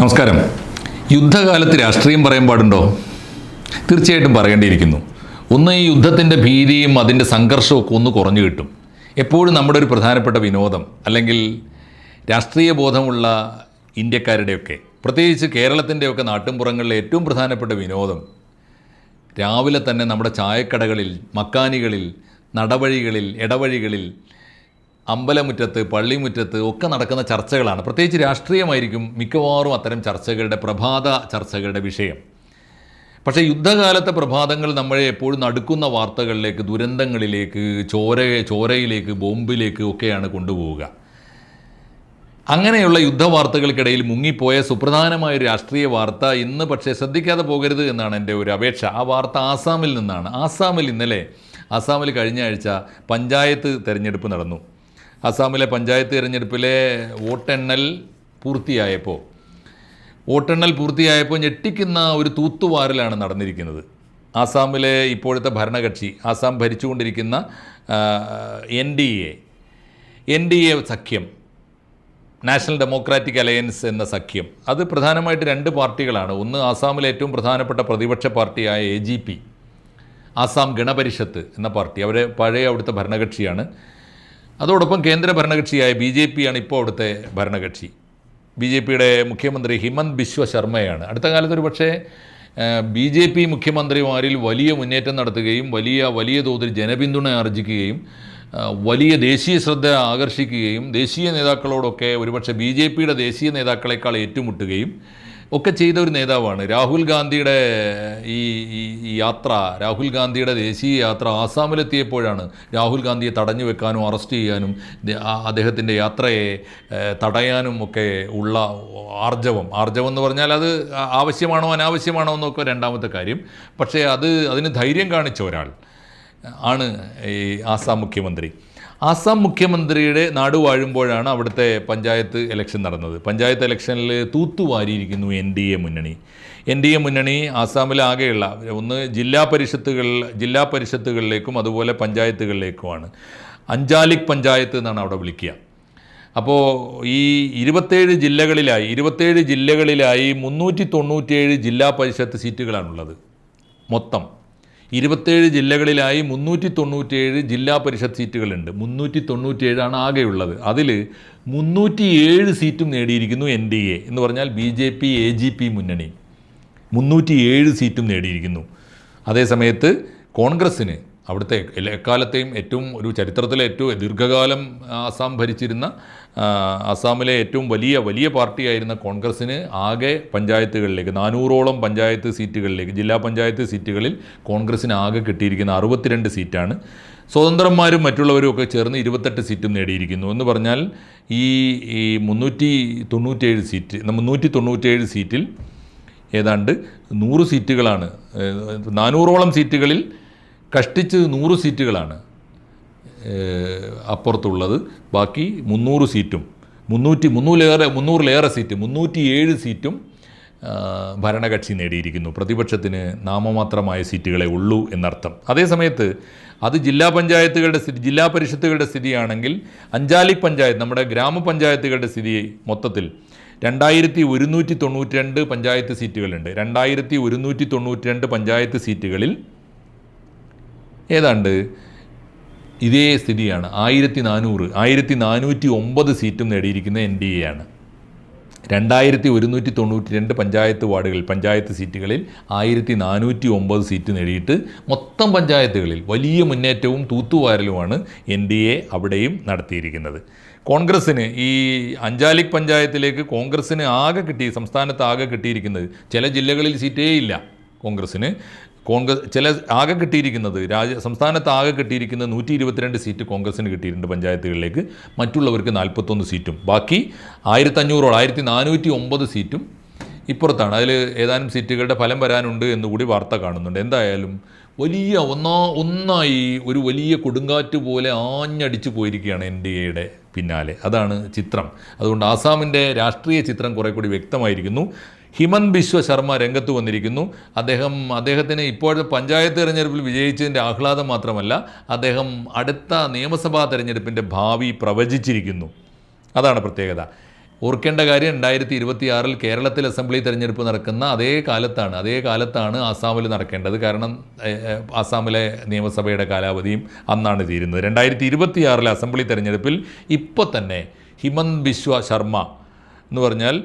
നമസ്കാരം. യുദ്ധകാലത്ത് രാഷ്ട്രീയം പറയാൻ പാടുണ്ടോ? തീർച്ചയായിട്ടും പറയേണ്ടിയിരിക്കുന്നു. ഒന്ന് ഈ യുദ്ധത്തിന്റെ ഭീതിയും അതിന്റെ സംഘർഷവും ഒക്കെ ഒന്ന് കുറഞ്ഞു കിട്ടും. എപ്പോഴും നമ്മുടെ ഒരു പ്രധാനപ്പെട്ട വിനോദം അല്ലെങ്കിൽ രാഷ്ട്രീയ ബോധമുള്ള ഇന്ത്യക്കാരുടെയൊക്കെ പ്രത്യേകിച്ച് കേരളത്തിന്റെയൊക്കെ നാട്ടിൻപുറങ്ങളിലെ ഏറ്റവും പ്രധാനപ്പെട്ട വിനോദം രാവിലെ തന്നെ നമ്മുടെ ചായക്കടകളിൽ മക്കാനികളിൽ നടവഴികളിൽ ഇടവഴികളിൽ അമ്പലമുറ്റത്ത് പള്ളിമുറ്റത്ത് ഒക്കെ നടക്കുന്ന ചർച്ചകളാണ്. പ്രത്യേകിച്ച് രാഷ്ട്രീയമായിരിക്കും മിക്കവാറും അത്തരം ചർച്ചകളുടെ പ്രഭാത ചർച്ചകളുടെ വിഷയം. പക്ഷേ യുദ്ധകാലത്തെ പ്രഭാതങ്ങൾ നമ്മളെ എപ്പോഴും നടുക്കുന്ന വാർത്തകളിലേക്ക് ദുരന്തങ്ങളിലേക്ക് ചോര ചോരയിലേക്ക് ബോംബിലേക്ക് ഒക്കെയാണ് കൊണ്ടുപോവുക. അങ്ങനെയുള്ള യുദ്ധവാർത്തകൾക്കിടയിൽ മുങ്ങിപ്പോയ സുപ്രധാനമായ രാഷ്ട്രീയ വാർത്ത ഇന്ന് പക്ഷേ ശ്രദ്ധിക്കാതെ പോകരുത് എന്നാണ് എന്റെ ഒരു അപേക്ഷ. ആ വാർത്ത ആസാമിൽ നിന്നാണ്. ആസാമിൽ ഇന്നലെ ആസാമിൽ കഴിഞ്ഞ ആഴ്ച പഞ്ചായത്ത് തെരഞ്ഞെടുപ്പ് നടന്നു. ആസാമിലെ പഞ്ചായത്ത് തിരഞ്ഞെടുപ്പിലെ വോട്ടെണ്ണൽ പൂർത്തിയായപ്പോൾ വോട്ടെണ്ണൽ പൂർത്തിയായപ്പോൾ ഞെട്ടിക്കുന്ന ഒരു തൂത്തുവാരലാണ് നടന്നിരിക്കുന്നത്. ആസാമിലെ ഇപ്പോഴത്തെ ഭരണകക്ഷി Assam ഭരിച്ചുകൊണ്ടിരിക്കുന്ന N D A N D A സഖ്യം നാഷണൽ ഡെമോക്രാറ്റിക് അലയൻസ് എന്ന സഖ്യം. അത് പ്രധാനമായിട്ട് രണ്ട് പാർട്ടികളാണ്. ഒന്ന് ആസാമിലെ ഏറ്റവും പ്രധാനപ്പെട്ട പ്രതിപക്ഷ പാർട്ടിയായ A G P Assam Gana Parishad എന്ന പാർട്ടി. അവരെ പഴയ അവിടുത്തെ ഭരണകക്ഷിയാണ്. അതോടൊപ്പം കേന്ദ്ര ഭരണകക്ഷിയായ ബി ജെ പിയാണ് ഇപ്പോൾ അവിടുത്തെ ഭരണകക്ഷി. ബി ജെ പിയുടെ മുഖ്യമന്ത്രി ഹിമന്ത് ബിശ്വ ശർമ്മയാണ്. അടുത്ത കാലത്ത് ഒരു പക്ഷേ ബി ജെ പി മുഖ്യമന്ത്രിമാരിൽ വലിയ മുന്നേറ്റം നടത്തുകയും വലിയ വലിയ തോതിൽ ജനപിന്തുണ ആർജിക്കുകയും വലിയ ദേശീയ ശ്രദ്ധ ആകർഷിക്കുകയും ദേശീയ നേതാക്കളോടൊക്കെ ഒരുപക്ഷെ ബി ജെ പിയുടെ ദേശീയ നേതാക്കളെക്കാൾ ഏറ്റുമുട്ടുകയും ഒക്കെ ചെയ്ത ഒരു നേതാവാണ്. രാഹുൽ ഗാന്ധിയുടെ ഈ യാത്ര രാഹുൽ ഗാന്ധിയുടെ ദേശീയ യാത്ര ആസാമിലെത്തിയപ്പോഴാണ് രാഹുൽ ഗാന്ധിയെ തടഞ്ഞു വെക്കാനും അറസ്റ്റ് ചെയ്യാനും അദ്ദേഹത്തിന്റെ യാത്രയെ തടയാനും ഒക്കെ ഉള്ള ആർജവം. ആർജവം എന്ന് പറഞ്ഞാൽ അത് ആവശ്യമാണോ അനാവശ്യമാണോ എന്നൊക്കെ രണ്ടാമത്തെ കാര്യം. പക്ഷേ അത് അതിന് ധൈര്യം കാണിച്ച ഒരാൾ ആണ് ഈ ആസാം മുഖ്യമന്ത്രി. ആസാം മുഖ്യമന്ത്രിയുടെ നാട് വാഴുമ്പോഴാണ് അവിടുത്തെ പഞ്ചായത്ത് ഇലക്ഷൻ നടന്നത്. പഞ്ചായത്ത് ഇലക്ഷനിൽ തൂത്തുവാരിയിരിക്കുന്നു എൻ ഡി എ മുന്നണി. എൻ ഡി എ മുന്നണി ആസാമിൽ ആകെയുള്ള ഒന്ന് ജില്ലാ പരിഷത്തുകൾ ജില്ലാ പരിഷത്തുകളിലേക്കും അതുപോലെ പഞ്ചായത്തുകളിലേക്കുമാണ്. അഞ്ചാലിക് പഞ്ചായത്ത് എന്നാണ് അവിടെ വിളിക്കുക. അപ്പോൾ ഈ ഇരുപത്തേഴ് ജില്ലകളിലായി ഇരുപത്തേഴ് ജില്ലകളിലായി മുന്നൂറ്റി തൊണ്ണൂറ്റിയേഴ് ജില്ലാ പരിഷത്ത് സീറ്റുകളാണുള്ളത്. മൊത്തം. ഇരുപത്തേഴ് ജില്ലകളിലായി മുന്നൂറ്റി തൊണ്ണൂറ്റിയേഴ് ജില്ലാ പരിഷത്ത് സീറ്റുകളുണ്ട്. മുന്നൂറ്റി തൊണ്ണൂറ്റിയേഴാണ് ആകെയുള്ളത്. അതിൽ മുന്നൂറ്റിയേഴ് സീറ്റും നേടിയിരിക്കുന്നു എൻ ഡി എ എന്ന് പറഞ്ഞാൽ B J P A G P മുന്നണി. മുന്നൂറ്റിയേഴ് സീറ്റും നേടിയിരിക്കുന്നു. അതേസമയത്ത് കോൺഗ്രസ്സിന് അവിടുത്തെ എക്കാലത്തെയും ഏറ്റവും ഒരു ചരിത്രത്തിലെ ഏറ്റവും ദീർഘകാലം ആസാം ഭരിച്ചിരുന്ന ആ, ആസാമിലെ ഏറ്റവും വലിയ വലിയ പാർട്ടിയായിരുന്ന കോൺഗ്രസ്സിന് ആകെ പഞ്ചായത്തുകളിലേക്ക് നാനൂറോളം പഞ്ചായത്ത് സീറ്റുകളിലേക്ക് ജില്ലാ പഞ്ചായത്ത് സീറ്റുകളിൽ കോൺഗ്രസ്സിന് ആകെ കിട്ടിയിരിക്കുന്ന അറുപത്തിരണ്ട് സീറ്റാണ്. സ്വതന്ത്രന്മാരും മറ്റുള്ളവരും ഒക്കെ ചേർന്ന് ഇരുപത്തെട്ട് സീറ്റും നേടിയിരിക്കുന്നു. എന്ന് പറഞ്ഞാൽ ഈ ഈ മുന്നൂറ്റി തൊണ്ണൂറ്റേഴ് സീറ്റ് മുന്നൂറ്റി തൊണ്ണൂറ്റേഴ് സീറ്റിൽ ഏതാണ്ട് നൂറ് സീറ്റുകളാണ് നാനൂറോളം സീറ്റുകളിൽ കഷ്ടിച്ച് നൂറ് സീറ്റുകളാണ് അപ്പുറത്തുള്ളത്. ബാക്കി മുന്നൂറ് സീറ്റും മുന്നൂറ്റി മുന്നൂറിലേറെ മുന്നൂറിലേറെ സീറ്റ് മുന്നൂറ്റിയേഴ് സീറ്റും ഭരണകക്ഷി നേടിയിരിക്കുന്നു. പ്രതിപക്ഷത്തിന് നാമമാത്രമായ സീറ്റുകളെ ഉള്ളൂ എന്നർത്ഥം. അതേസമയത്ത് അത് ജില്ലാ പഞ്ചായത്തുകളുടെ സ്ഥിതി ജില്ലാ പരിഷത്തുകളുടെ സ്ഥിതിയാണെങ്കിൽ അഞ്ചാലിക് പഞ്ചായത്ത് നമ്മുടെ ഗ്രാമപഞ്ചായത്തുകളുടെ സ്ഥിതി മൊത്തത്തിൽ രണ്ടായിരത്തി ഒരുന്നൂറ്റി തൊണ്ണൂറ്റി രണ്ട് പഞ്ചായത്ത് സീറ്റുകളുണ്ട്. രണ്ടായിരത്തി ഒരുന്നൂറ്റി തൊണ്ണൂറ്റി രണ്ട് പഞ്ചായത്ത് സീറ്റുകളിൽ ഏതാണ്ട് ഇതേ സ്ഥിതിയാണ്. ആയിരത്തി നാനൂറ് ആയിരത്തി നാനൂറ്റി ഒമ്പത് സീറ്റും നേടിയിരിക്കുന്ന എൻ ഡി എ ആണ് രണ്ടായിരത്തി ഒരുന്നൂറ്റി തൊണ്ണൂറ്റി രണ്ട് പഞ്ചായത്ത് വാർഡുകളിൽ പഞ്ചായത്ത് സീറ്റുകളിൽ ആയിരത്തി നാനൂറ്റി ഒമ്പത് സീറ്റ് നേടിയിട്ട് മൊത്തം പഞ്ചായത്തുകളിൽ വലിയ മുന്നേറ്റവും തൂത്തുവാരലുമാണ് എൻ ഡി എ അവിടെയും നടത്തിയിരിക്കുന്നത്. കോൺഗ്രസ്സിന് ഈ അഞ്ചാലിക് പഞ്ചായത്തിലേക്ക് കോൺഗ്രസ്സിന് ആകെ കിട്ടി സംസ്ഥാനത്ത് ആകെ കിട്ടിയിരിക്കുന്നത് ചില ജില്ലകളിൽ സീറ്റേ ഇല്ല കോൺഗ്രസ്സിന്. കോൺഗ്രസ് ചില ആകെ കിട്ടിയിരിക്കുന്നത് രാജ്യ സംസ്ഥാനത്ത് ആകെ കിട്ടിയിരിക്കുന്നത് നൂറ്റി ഇരുപത്തിരണ്ട് സീറ്റ് കോൺഗ്രസിന് കിട്ടിയിട്ടുണ്ട് പഞ്ചായത്തുകളിലേക്ക്. മറ്റുള്ളവർക്ക് നാൽപ്പത്തൊന്ന് സീറ്റും. ബാക്കി ആയിരത്തഞ്ഞൂറോളം ആയിരത്തി നാനൂറ്റി ഒമ്പത് സീറ്റും ഇപ്പുറത്താണ്. അതിൽ ഏതാനും സീറ്റുകളുടെ ഫലം വരാനുണ്ട് എന്നുകൂടി വാർത്ത കാണുന്നുണ്ട്. എന്തായാലും വലിയ ഒന്നാ ഒന്നായി ഒരു വലിയ കൊടുങ്കാറ്റ് പോലെ ആഞ്ഞടിച്ചു പോയിരിക്കുകയാണ് എൻ ഡി എയുടെ പിന്നാലെ. അതാണ് ചിത്രം. അതുകൊണ്ട് ആസാമിന്റെ രാഷ്ട്രീയ ചിത്രം കുറേ കൂടി വ്യക്തമായിരിക്കുന്നു. ഹിമന്ത് ബിശ്വ ശർമ്മ രംഗത്ത് വന്നിരിക്കുന്നു. അദ്ദേഹം അദ്ദേഹത്തിന് ഇപ്പോഴത്തെ പഞ്ചായത്ത് തെരഞ്ഞെടുപ്പിൽ വിജയിച്ചതിന്റെ ആഹ്ലാദം മാത്രമല്ല അദ്ദേഹം അടുത്ത നിയമസഭാ തെരഞ്ഞെടുപ്പിന്റെ ഭാവി പ്രവചിച്ചിരിക്കുന്നു. അതാണ് പ്രത്യേകത. ഓർക്കേണ്ട കാര്യം രണ്ടായിരത്തി ഇരുപത്തി ആറിൽ കേരളത്തിൽ അസംബ്ലി തെരഞ്ഞെടുപ്പ് നടക്കുന്ന അതേ കാലത്താണ് അതേ കാലത്താണ് ആസാമിൽ നടക്കേണ്ടത്. കാരണം ആസാമിലെ നിയമസഭയുടെ കാലാവധിയും അന്നാണ് തീരുന്നത്. രണ്ടായിരത്തി ഇരുപത്തി ആറിലെ അസംബ്ലി തെരഞ്ഞെടുപ്പിൽ ഇപ്പോൾ തന്നെ ഹിമന്ത് ബിശ്വ ശർമ്മ എന്ന് പറഞ്ഞാൽ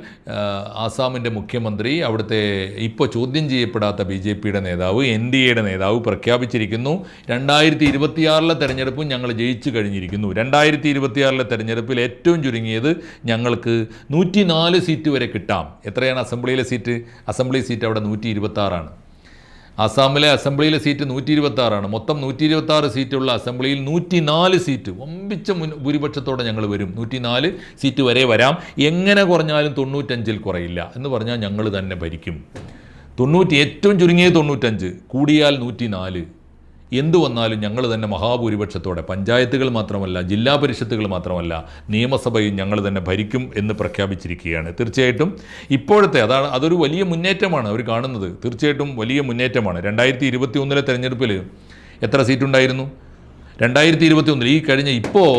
ആസാമിന്റെ മുഖ്യമന്ത്രി അവിടുത്തെ ഇപ്പോൾ ചോദ്യം ചെയ്യപ്പെടാത്ത ബി ജെ പിയുടെ നേതാവ് എൻ ഡി എയുടെ നേതാവ് പ്രഖ്യാപിച്ചിരിക്കുന്നു. രണ്ടായിരത്തി ഇരുപത്തിയാറിലെ തെരഞ്ഞെടുപ്പും ഞങ്ങൾ ജയിച്ചു കഴിഞ്ഞിരിക്കുന്നു. രണ്ടായിരത്തി ഇരുപത്തിയാറിലെ തെരഞ്ഞെടുപ്പിൽ ഏറ്റവും ചുരുങ്ങിയത് ഞങ്ങൾക്ക് നൂറ്റി സീറ്റ് വരെ കിട്ടാം. എത്രയാണ് അസംബ്ലിയിലെ സീറ്റ്? അസംബ്ലി സീറ്റ് അവിടെ നൂറ്റി ഇരുപത്താറാണ് അസാമിലെ അസംബ്ലിയിലെ സീറ്റ് നൂറ്റി ഇരുപത്തി ആറാണ് മൊത്തം നൂറ്റി ഇരുപത്തി ആറ് സീറ്റുള്ള അസംബ്ലിയിൽ നൂറ്റി നാല് സീറ്റ്. വമ്പിച്ച മുൻ ഭൂരിപക്ഷത്തോടെ ഞങ്ങൾ വരും. നൂറ്റി നാല് സീറ്റ് വരെ വരാം. എങ്ങനെ കുറഞ്ഞാലും തൊണ്ണൂറ്റഞ്ചിൽ കുറയില്ല എന്ന് പറഞ്ഞാൽ ഞങ്ങൾ തന്നെ ഭരിക്കും. തൊണ്ണൂറ്റി ഏറ്റവും ചുരുങ്ങിയത് തൊണ്ണൂറ്റഞ്ച്. കൂടിയാൽ നൂറ്റി നാല് എന്തു വന്നാലും ഞങ്ങൾ തന്നെ മഹാഭൂരിപക്ഷത്തോടെ പഞ്ചായത്തുകൾ മാത്രമല്ല ജില്ലാ പരിഷത്തുകൾ മാത്രമല്ല നിയമസഭയും ഞങ്ങൾ തന്നെ ഭരിക്കും എന്ന് പ്രഖ്യാപിച്ചിരിക്കുകയാണ്. തീർച്ചയായിട്ടും ഇപ്പോഴത്തെ അതാണ് അതൊരു വലിയ മുന്നേറ്റമാണ് അവർ കാണുന്നത്. തീർച്ചയായിട്ടും വലിയ മുന്നേറ്റമാണ്. രണ്ടായിരത്തി ഇരുപത്തി ഒന്നിലെ തെരഞ്ഞെടുപ്പിൽ എത്ര സീറ്റുണ്ടായിരുന്നു? രണ്ടായിരത്തി ഇരുപത്തി ഒന്നിൽ ഈ കഴിഞ്ഞ ഇപ്പോൾ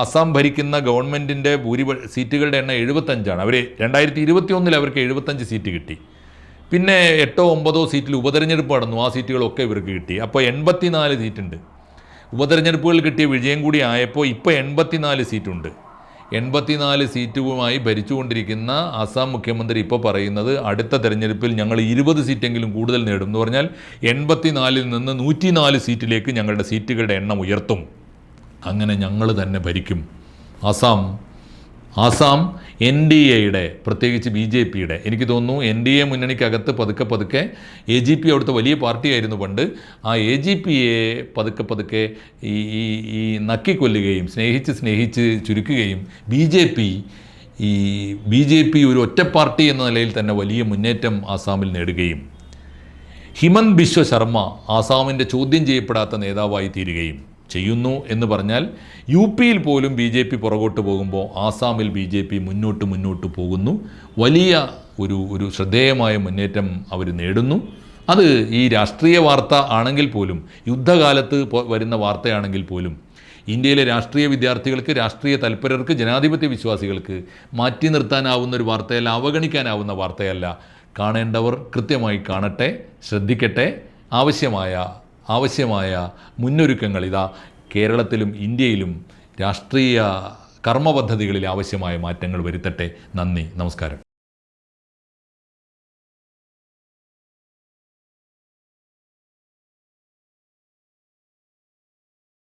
ആസാം ഭരിക്കുന്ന ഗവൺമെന്റിന്റെ ഭൂരിപക്ഷ സീറ്റുകളുടെ എണ്ണം എഴുപത്തഞ്ചാണ്. അവർ രണ്ടായിരത്തി ഇരുപത്തി ഒന്നിൽ അവർക്ക് എഴുപത്തഞ്ച് സീറ്റ് കിട്ടി. പിന്നെ എട്ടോ ഒമ്പതോ സീറ്റിൽ ഉപതെരഞ്ഞെടുപ്പ് നടന്നു. ആ സീറ്റുകളൊക്കെ ഇവർക്ക് കിട്ടി. അപ്പോൾ എൺപത്തിനാല് സീറ്റുണ്ട്. ഉപതെരഞ്ഞെടുപ്പുകൾ കിട്ടിയ വിജയം കൂടി ആയപ്പോൾ ഇപ്പോൾ എൺപത്തിനാല് സീറ്റുണ്ട്. എൺപത്തിനാല് സീറ്റുമായി ഭരിച്ചുകൊണ്ടിരിക്കുന്ന ആസാം മുഖ്യമന്ത്രി ഇപ്പോൾ പറയുന്നത് അടുത്ത തെരഞ്ഞെടുപ്പിൽ ഞങ്ങൾ ഇരുപത് സീറ്റെങ്കിലും കൂടുതൽ നേടും എന്ന് പറഞ്ഞാൽ എൺപത്തിനാലിൽ നിന്ന് നൂറ്റിനാല് സീറ്റിലേക്ക് ഞങ്ങളുടെ സീറ്റുകളുടെ എണ്ണം ഉയർത്തും. അങ്ങനെ ഞങ്ങൾ തന്നെ ഭരിക്കും. ആസാം ആസാം എൻ ഡി എയുടെ പ്രത്യേകിച്ച് ബി ജെ പിയുടെ എനിക്ക് തോന്നുന്നു എൻ ഡി എ മുന്നണിക്കകത്ത് പതുക്കെ പതുക്കെ എ ജി പി അവിടുത്തെ വലിയ പാർട്ടിയായിരുന്നു പണ്ട്. ആ എ ജി പിയെ പതുക്കെ പതുക്കെ ഈ ഈ ഈ നക്കിക്കൊല്ലുകയും സ്നേഹിച്ച് സ്നേഹിച്ച് ചുരുക്കുകയും ബി ജെ പി ഈ ബി ജെ പി ഒരു ഒറ്റ പാർട്ടി എന്ന നിലയിൽ തന്നെ വലിയ മുന്നേറ്റം ആസാമിൽ നേടുകയും ഹിമന്ത് ബിശ്വ ശർമ്മ ആസാമിന്റെ ചോദ്യം ചെയ്യപ്പെടാത്ത നേതാവായി തീരുകയും ചെയ്യുന്നു എന്ന് പറഞ്ഞാൽ യു പിയിൽ പോലും ബി ജെ പി പുറകോട്ട് പോകുമ്പോൾ ആസാമിൽ ബി ജെ പി മുന്നോട്ട് മുന്നോട്ട് പോകുന്നു. വലിയ ഒരു ഒരു ശ്രദ്ധേയമായ മുന്നേറ്റം അവർ നേടുന്നു. അത് ഈ രാഷ്ട്രീയ വാർത്ത ആണെങ്കിൽ പോലും യുദ്ധകാലത്ത് വരുന്ന വാർത്തയാണെങ്കിൽ പോലും ഇന്ത്യയിലെ രാഷ്ട്രീയ വിദ്യാർത്ഥികൾക്ക് രാഷ്ട്രീയ തൽപരർക്ക് ജനാധിപത്യ വിശ്വാസികൾക്ക് മാറ്റി നിർത്താനാവുന്ന ഒരു വാർത്തയല്ല അവഗണിക്കാനാവുന്ന വാർത്തയല്ല. കാണേണ്ടവർ കൃത്യമായി കാണട്ടെ ശ്രദ്ധിക്കട്ടെ. ആവശ്യമായ ആവശ്യമായ മുന്നൊരുക്കങ്ങൾ ഇതാ കേരളത്തിലും ഇന്ത്യയിലും രാഷ്ട്രീയ കർമ്മ പദ്ധതികളിൽ ആവശ്യമായ മാറ്റങ്ങൾ വരുത്തട്ടെ. നന്ദി. നമസ്കാരം.